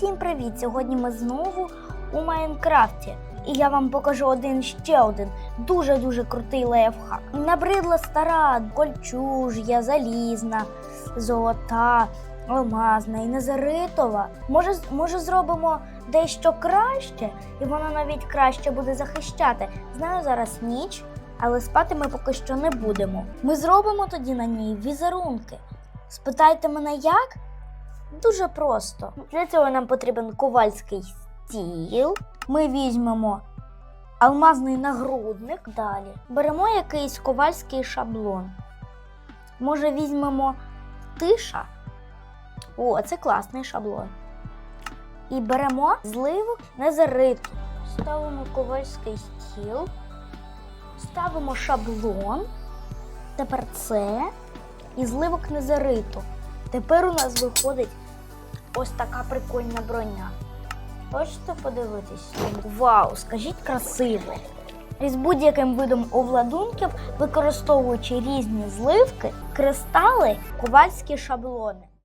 Всім привіт! Сьогодні ми знову у Майнкрафті. І я вам покажу один ще один дуже-дуже крутий лайфхак. Набридла стара кольчуж'я, залізна, золота, алмазна і незаритова. Може, може зробимо дещо краще, і вона навіть краще буде захищати. Знаю, зараз ніч, але спати ми поки що не будемо. Ми зробимо тоді на ній візерунки. Спитайте мене як? Дуже просто. Для цього нам потрібен ковальський стіл. Ми візьмемо алмазний нагрудник. Далі беремо якийсь ковальський шаблон. Може, візьмемо тиша. О, це класний шаблон. І беремо зливу незариту. Ставимо ковальський стіл. Ставимо шаблон. Тепер це і зливок незариту. Тепер у нас виходить ось така прикольна броня. Хочете подивитись? Вау, скажіть красиво! Із будь-яким видом овладунків, використовуючи різні зливки, кристали, ковальські шаблони.